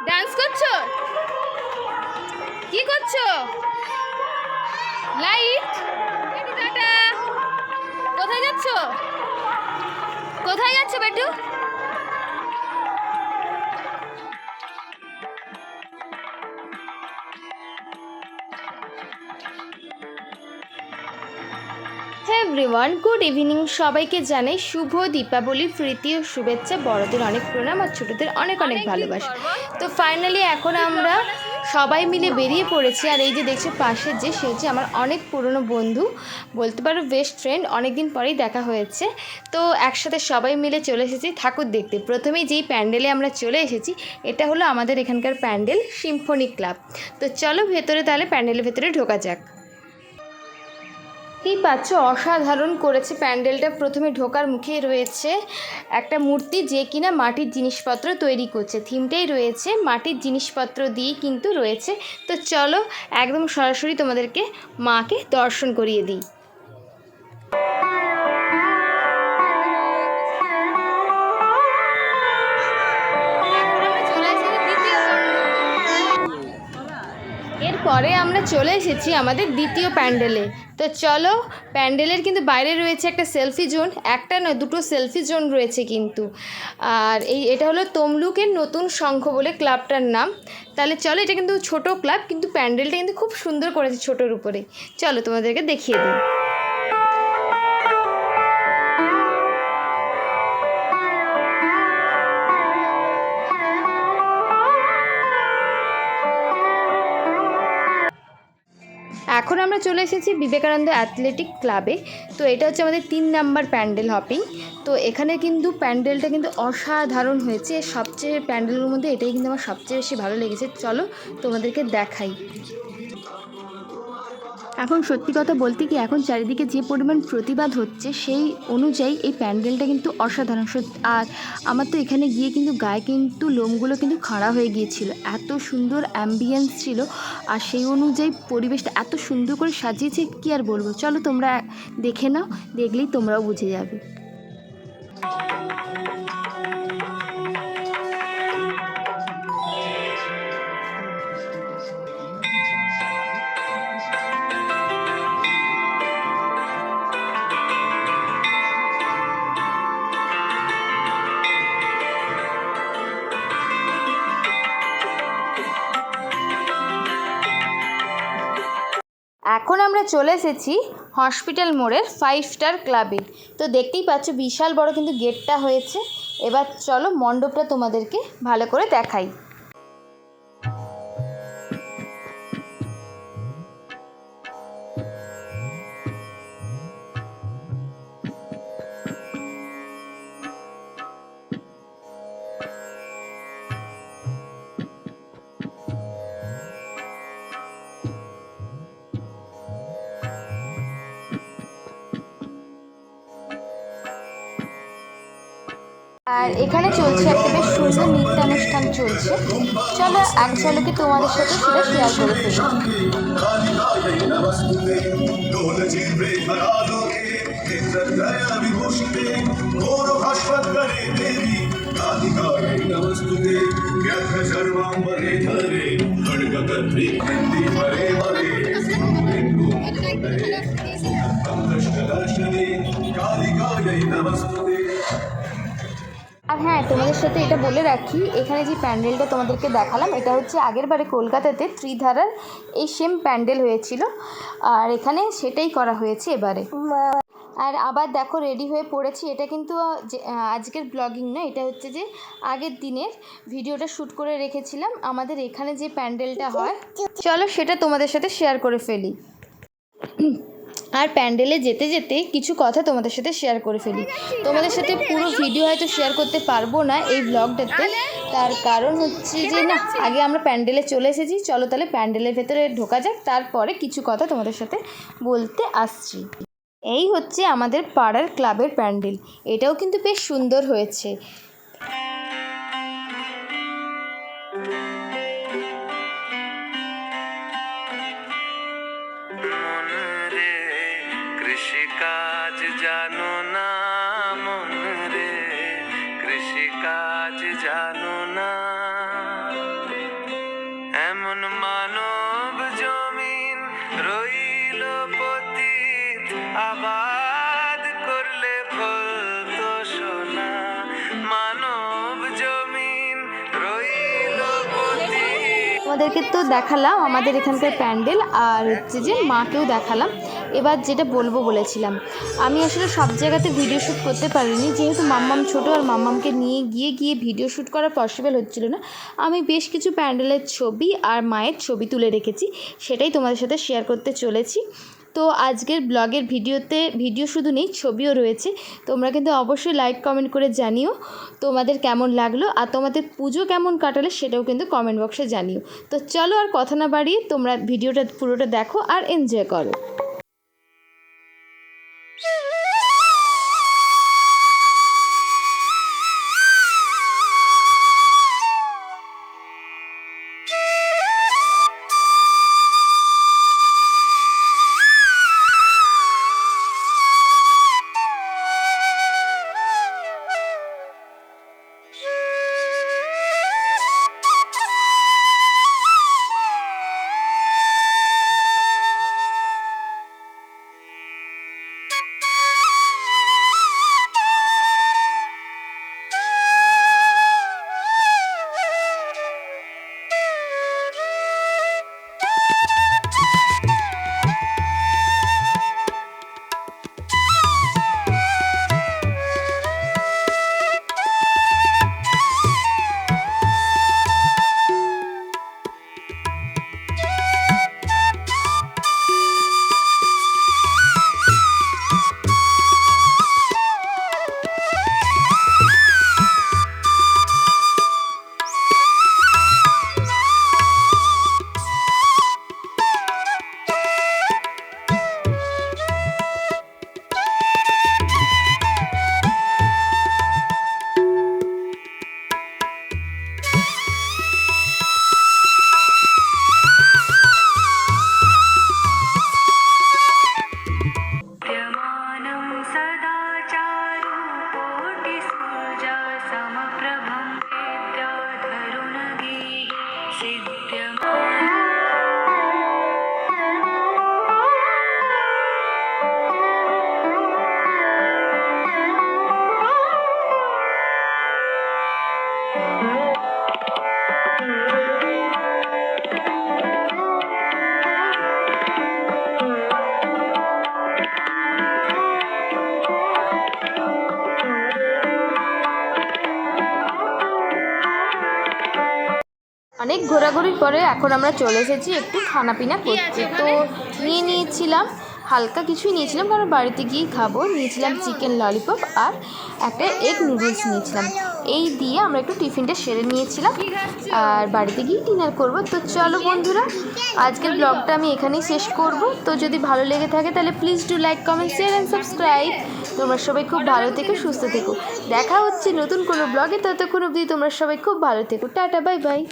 Dance করছ? কি করছ? লাইট কোথায় যাচ্ছ? কোথায় যাচ্ছ বেটু হ্যাঁ এভরিওয়ান গুড ইভিনিং সবাইকে জানাই শুভ দীপাবলি প্রীতি ও শুভেচ্ছা বড়দের অনেক প্রণাম আর ছোটদের অনেক অনেক ভালোবাসা। তো ফাইনালি এখন আমরা সবাই মিলে বেরিয়ে পড়েছি আর এই যে দেখছ পাশের যে সে হচ্ছে আমার অনেক পুরনো বন্ধু বলতে পারো বেস্ট ফ্রেন্ড অনেক দিন পরেই দেখা হয়েছে। তো একসাথে সবাই মিলে চলে এসেছি ঠাকুর দেখতে। প্রথমেই যেই প্যান্ডেলে আমরা চলে এসেছি এটা হলো আমাদের এখানকার প্যান্ডেল সিম্ফনি ক্লাব তো চলো ভেতরে তাহলে প্যান্ডেলের ভেতরে ঢোকা যাক। এই পাচ্ছ অসাধারণ করেছে। প্যান্ডেলটা প্রথমে ঢোকার মুখে রয়েছে একটা মূর্তি যে কিনা মাটির জিনিসপত্র তৈরি করছে। থিমটাই রয়েছে মাটির জিনিসপত্র দিয়ে কিন্তু রয়েছে। তো চলো একদম সরাসরি তোমাদেরকে মাকে দর্শন করিয়ে দিই। এরপরে আমরা চলে এসেছি আমাদের দ্বিতীয় প্যান্ডেলে। তো চলো, প্যান্ডেলের কিন্তু বাইরে রয়েছে একটা সেলফি জোন, একটা নয়, দুটো সেলফি জোন রয়েছে কিন্তু। আর এই, এটা হলো তমলুকের নতুন শঙ্খ বলে ক্লাবটার নাম। তাহলে চলো, এটা কিন্তু ছোট ক্লাব, কিন্তু প্যান্ডেলটা কিন্তু খুব সুন্দর করেছে ছোটোর উপরে। চলো তোমাদেরকে দেখিয়ে দিই। চলে এসেছি বিবেকানন্দ অ্যাথলেটিক ক্লাবে। তো এটা হচ্ছে আমাদের তিন নাম্বার প্যান্ডেল হপিং। তো এখানে কিন্তু প্যান্ডেলটা কিন্তু অসাধারণ হয়েছে। সবচেয়ে প্যান্ডেলের মধ্যে এটাই কিন্তু আমার সবচেয়ে বেশি ভালো লেগেছে। চলো তোমাদেরকে দেখাই। এখন সত্যি কথা বলতে কি এখন চারিদিকে যে পরিমাণ প্রতিবাদ হচ্ছে, সেই অনুযায়ী এই প্যান্ডেলটা কিন্তু অসাধারণ। সত্যি আর আমার তো এখানে গিয়ে কিন্তু গায়ে কিন্তু লোমগুলো কিন্তু খাড়া হয়ে গিয়েছিল। এত সুন্দর অ্যাম্বিয়েন্স ছিল, আর সেই অনুযায়ী পরিবেশটা এত সুন্দর করে সাজিয়েছে, কি আর বলব? চলো তোমরা দেখে নাও, দেখলেই তোমরাও বুঝে যাবে। এখন আমরা চলে এসেছি হসপিটাল মোড়ের ফাইভ স্টার ক্লাবে। তো দেখতেই পাচ্ছ বিশাল বড় কিন্তু গেটটা হয়েছে। এবার চলো মণ্ডপটা তোমাদেরকে ভালো করে দেখাই। আর এখানে চলছে একটা বেশ সুন্দর নৃত্যানুষ্ঠান চলছে চলো এক ঝলকে তোমাদের সাথে সেটা শেয়ার করে ফেলি नमस्ते व्यथ सर्वांबरे धरे खड्गकर्णी তোমাদের সাথে এটা বলে রাখি, এখানে যে প্যান্ডেলটা তোমাদেরকে দেখালাম, এটা হচ্ছে আগের বারে কলকাতাতে ত্রিধারার এই সেম প্যান্ডেল হয়েছিল, আর এখানে সেটাই করা হয়েছে এবারে। আর আবার দেখো রেডি হয়ে পড়েছি, এটা কিন্তু আজকের ব্লগিং না, এটা হচ্ছে যে আগের দিনের ভিডিওটা শ্যুট করে রেখেছিলাম, আমাদের এখানে যে প্যান্ডেলটা হয়, চলো সেটা তোমাদের সাথে শেয়ার করে ফেলি। আর প্যান্ডেলে যেতে যেতে কিছু কথা তোমাদের সাথে শেয়ার করে ফেলি। তোমাদের সাথে পুরো ভিডিও হয়তো শেয়ার করতে পারব না এই ব্লগটাতে তার কারণ হচ্ছে যে, না, আগে আমরা প্যান্ডেলে চলে এসেছি। চলো তাহলে প্যান্ডেলের ভেতরে ঢোকা যাক। তারপরে কিছু কথা তোমাদের সাথে বলতে আসছি। এই হচ্ছে আমাদের পাড়ার ক্লাবের প্যান্ডেল। এটাও কিন্তু বেশ সুন্দর হয়েছে। জানো না মন রে, কৃষিকাজ জানো না। এমন মানব জমিন রইল পতিত, আবাদ করলে ফলতো সোনা। মানব জমিন রইল পতিত। তোমাদেরকে তো দেখালাম আমাদের এখানকার প্যান্ডেল, আর হচ্ছে যে মাকেও দেখালাম। এবার যেটা বলব বলেছিলাম। আমি আসলে সব জায়গাতে ভিডিও শ্যুট করতে পারিনি, যেহেতু মাম্মাম ছোটো আর মাম্মামকে নিয়ে গিয়ে গিয়ে ভিডিও শ্যুট করা পসিবল হচ্ছিল না। আমি বেশ কিছু প্যান্ডেলের ছবি আর মায়ের ছবি তুলে রেখেছি, সেটাই তোমাদের সাথে শেয়ার করতে চলেছি। তো আজকের ব্লগের ভিডিওতে ভিডিও শুধু নেই, ছবিও রয়েছে। তোমরা কিন্তু অবশ্যই লাইক কমেন্ট করে জানিও তোমাদের কেমন লাগল আর তোমাদের পুজো কেমন কাটালে সেটাও কিন্তু কমেন্ট বক্সে জানিও। তো চলো আর কথা না বাড়িয়ে তোমরা ভিডিওটা পুরোটা দেখো আর এনজয় করো। অনেক ঘোরাঘুরির পরে এখন আমরা চলে এসেছি একটু খানাপিনা করতে। তো নিয়ে নিয়েছিলাম হালকা কিছুই নিয়েছিলাম কারণ বাড়িতে গিয়েই খাব। নিয়েছিলাম চিকেন ললিপপ আর একটা এগ নুডলস নিয়েছিলাম। এই দিয়ে আমরা একটু টিফিনটা সেরে নিয়েছিলাম। আর বাড়িতে গিয়ে ডিনার করব। তো চলো বন্ধুরা আজকের ব্লগটা আমি এখানেই শেষ করব। তো যদি ভালো লেগে থাকে তাহলে please do like comment share and subscribe তোমরা সবাই খুব ভালো থেকো সুস্থ থেকো। দেখা হচ্ছে নতুন কোনো ব্লগে ততক্ষণ অবধি তোমরা সবাই খুব ভালো থেকো। Tata bye bye